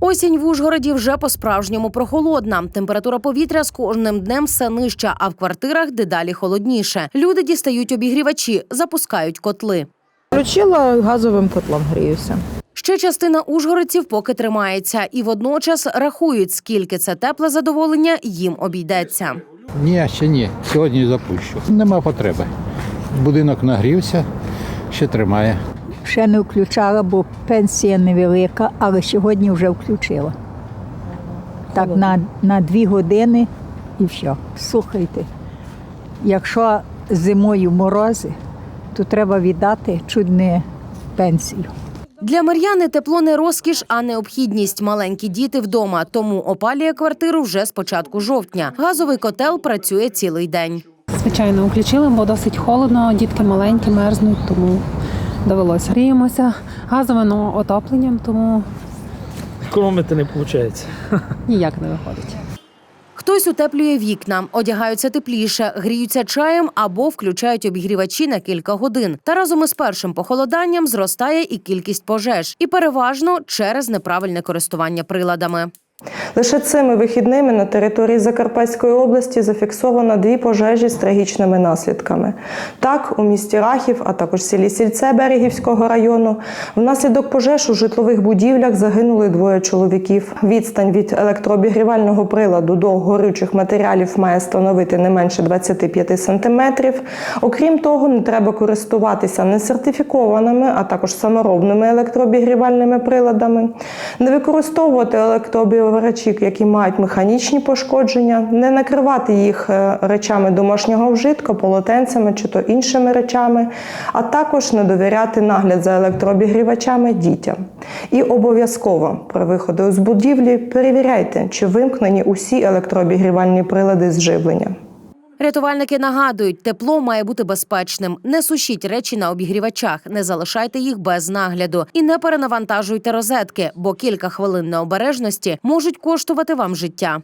Осінь в Ужгороді вже по-справжньому прохолодна. Температура повітря з кожним днем все нижча, а в квартирах дедалі холодніше. Люди дістають обігрівачі, запускають котли. Включила газовим котлом гріюся. Ще частина ужгородців поки тримається, і водночас рахують, скільки це тепле задоволення їм обійдеться. Ні, ще ні. Сьогодні запущу. Нема потреби. Будинок нагрівся, ще тримає. Ще не включала, бо пенсія невелика, але сьогодні вже включила. Так, на, на дві години і все. Слухайте, якщо зимою морози, то треба віддати чуть не пенсію. Для Мар'яни тепло не розкіш, а необхідність. Маленькі діти вдома, тому опалює квартиру вже з початку жовтня. Газовий котел працює цілий день. Звичайно, включили, бо досить холодно, дітки маленькі, мерзнуть, тому довелося. Гріємося газовим отопленням, тому Економити не виходить. ніяк не виходить. Хтось утеплює вікна, одягаються тепліше, гріються чаєм або включають обігрівачі на кілька годин. Та разом із першим похолоданням зростає і кількість пожеж, і переважно через неправильне користування приладами. Лише цими вихідними на території Закарпатської області зафіксовано дві пожежі з трагічними наслідками. Так, у місті Рахів, а також селі Сільце Берегівського району, внаслідок пожеж у житлових будівлях загинули двоє чоловіків. Відстань від електрообігрівального приладу до горючих матеріалів має становити не менше 25 сантиметрів. Окрім того, не треба користуватися несертифікованими, а також саморобними електрообігрівальними приладами, не використовувати електрообігрівачі, які мають механічні пошкодження, не накривати їх е, речами домашнього вжитку, полотенцями чи то іншими речами, а також не довіряти нагляд за електрообігрівачами дітям. І обов'язково при виходу з будівлі перевіряйте, чи вимкнені усі електрообігрівальні прилади з живлення. Рятувальники нагадують, тепло має бути безпечним. Не сушіть речі на обігрівачах, не залишайте їх без нагляду і не перенавантажуйте розетки, бо кілька хвилин необережності можуть коштувати вам життя.